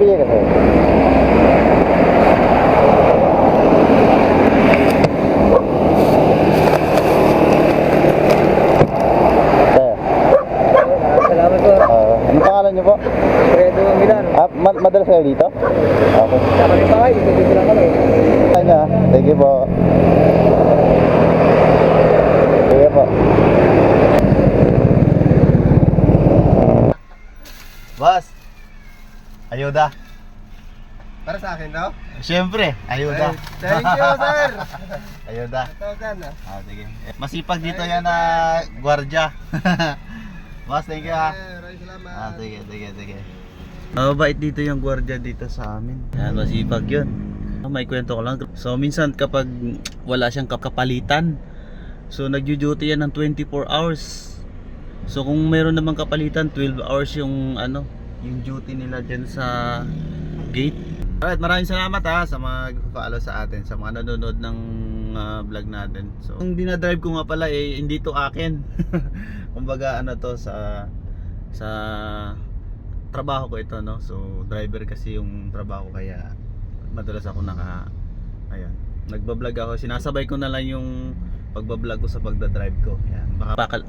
bili na kayo. niyo po? Fredo Milan. Ah, ma madalas kayo dito? Okay. Sama rin pa kayo, dito dito lang kami. Ano, thank you po. Thank po. Boss, ayuda. Para sa akin daw? Siyempre, ayuda. Thank you, sir. ayuda. Sir. ah. Sige. Masipag dito yan na gwardya. Boss, thank you ah. Eh, maraming salamat. Ah, sige, sige, sige. Mabait dito yung gwardiya dito sa amin. Yan, masipag yun. Ah, May kwento ko lang. So, minsan kapag wala siyang kapalitan, so nagjo-duty yan ng 24 hours. So, kung meron namang kapalitan, 12 hours yung ano, yung duty nila dyan sa gate. Alright, maraming salamat ha sa mga follow sa atin, sa mga nanonood ng ah, vlog natin. So, yung dinadrive ko nga pala eh, hindi to akin. Kumbaga ano to sa sa trabaho ko ito no. So, driver kasi yung trabaho kaya madalas ako naka ayan. Nagba-vlog ako, sinasabay ko na lang yung pagba-vlog ko sa pagda-drive ko. Yan. Baka